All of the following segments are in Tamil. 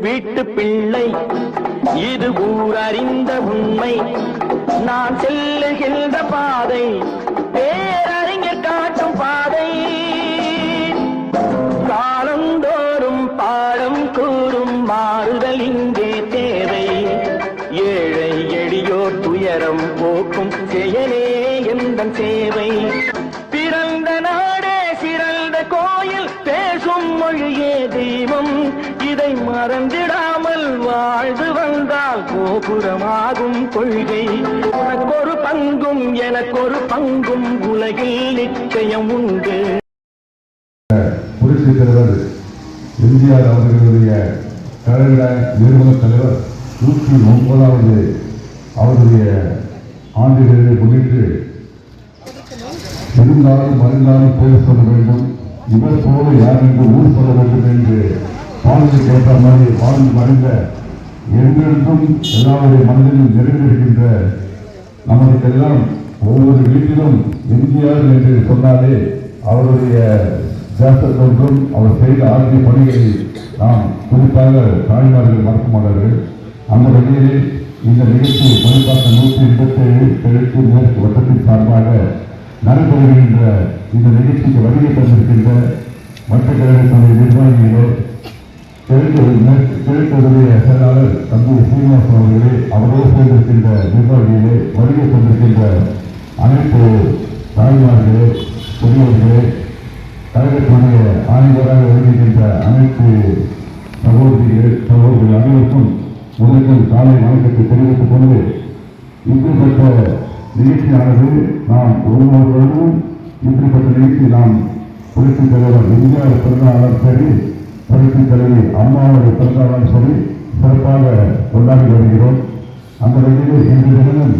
வீட்டு பிள்ளை. இது ஊர் அறிந்த உண்மை. நான் செல்லுகின்ற பாதை பேரறிஞர் காட்டும் பாதை. காலந்தோறும் பாடம் கூறும் மாறுதல் இங்கே தேவை. ஏழை எளியோர் துயரம் போக்கும் செயலே எந்த சேவை. பிறந்த நாடே சிறந்த கோயில் பேசும் மொழியே தெய்வம். மறந்திடாமல் வாழ்ந்து வந்தால் கோபுரமாகும் கொள்கை. உனக்கொரு பங்கும் எனக்கொரு பங்கும் உலகில் நிச்சயம் உண்டு. புரட்சி தலைவர் எம்ஜிஆர் அவர்களுடைய கழக நிறுவன தலைவர் நூற்றி ஒன்பதாவது அவருடைய ஆண்டுகளை முன்னிட்டு இருந்தாலும் மறைந்தாலும் பேர் சொல்ல வேண்டும். இவர் போல யார் என்று ஊர் சொல்ல வேண்டும் என்று வாழ்ந்து கேட்ட மாதிரி வாழ்ந்து மறைந்த எங்களுக்கும் எல்லாருடைய மனதிலும் நிறைந்திருக்கின்ற நமக்கெல்லாம் ஒவ்வொரு வீட்டிலும் எம்ஜிஆர் என்று சொன்னாலே அவருடைய தேசத்தொன்றும் அவர் செய்த ஆகிய பணிகளை நாம் குறிப்பாக தாய்மார்கள் மறக்க மாட்டார்கள். அந்த வகையிலே இந்த நிகழ்ச்சி மணிப்பாக்க நூற்றி எண்பத்தேழு கிழக்கு மேற்கு வட்டத்தின் சார்பாக நடைபெறுகின்ற இந்த நிகழ்ச்சிக்கு வருகை தந்திருக்கின்ற மற்ற கழகத்துடைய நிர்வாகிகளோ கிழக்குடைய செயலாளர் தம்பி சீனிவாசன் அவர்களே அவரோடு சேர்ந்திருக்கின்ற நிர்வாகிகளே வருகை தந்திருக்கின்ற அனைத்து தாய்மார்களே பெரியவர்களே கழகத்தினுடைய ஆய்வராக வருகின்ற அனைத்து சகோதரிகள் சகோதரிகள் அனைவருக்கும் முதலில் காலை வணக்கத்தை தெரிவித்துக் கொண்டு இப்படிப்பட்ட நிகழ்ச்சியானது நாம் ஒவ்வொருவரும் இப்படிப்பட்ட நிகழ்ச்சி நாம் புரட்சித் தலைவர் எம்ஜிஆர் பிறந்தாலும் சரி புரட்சி தலைவி அம்மாவுடைய பிறந்தநாளும் சரி சிறப்பாக கொண்டாடி வருகிறோம். அந்த வகையில் இன்று தினமும்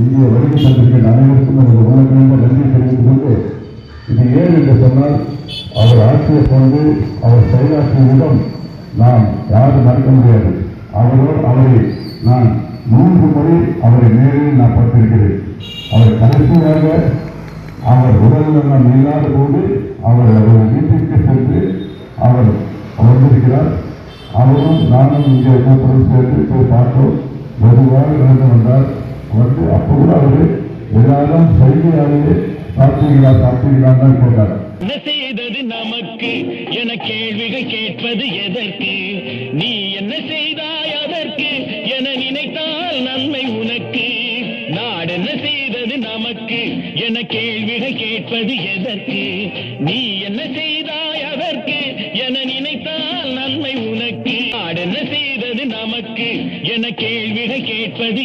இங்கே வருகை தந்திருக்கின்ற அனைவருக்கும் எனது உலகிழந்த நன்றி தெரிவித்துக் கொண்டு இது ஏன் என்று சொன்னால் அவர் ஆட்சியை கொண்டு அவர் செயலாற்றிய விதம் நாம் யாரும் மறக்க முடியாது. அவரோடு அவரை நான் மூன்று முறை அவரை நேரில் நான் பார்த்திருக்கிறேன். அவர் கடைசியாக அவர் நான் இல்லாத போது அவர் இங்கே என்ன சேர்ந்து போய் பார்த்தோம். வெகுவாக நடந்து வந்தார் வந்து அப்போ கூட அவர் எல்லாரும் சைகையாகவே சாப்பிட்டீங்களா சாப்பிட்டீங்களா தான் கேட்டார். செய்தது நமக்கு என கேள்விகள் கேட்பது எதற்கு? நீ என்ன செய்தாய் அதற்கு என நினைத்தால் நன்மை உனக்கு. நாடு என்ன செய்தது நமக்கு என கேள்விகள் கேட்பது எதற்கு? நீ என்ன செய்தாய் என கேள்விகள் கேட்பது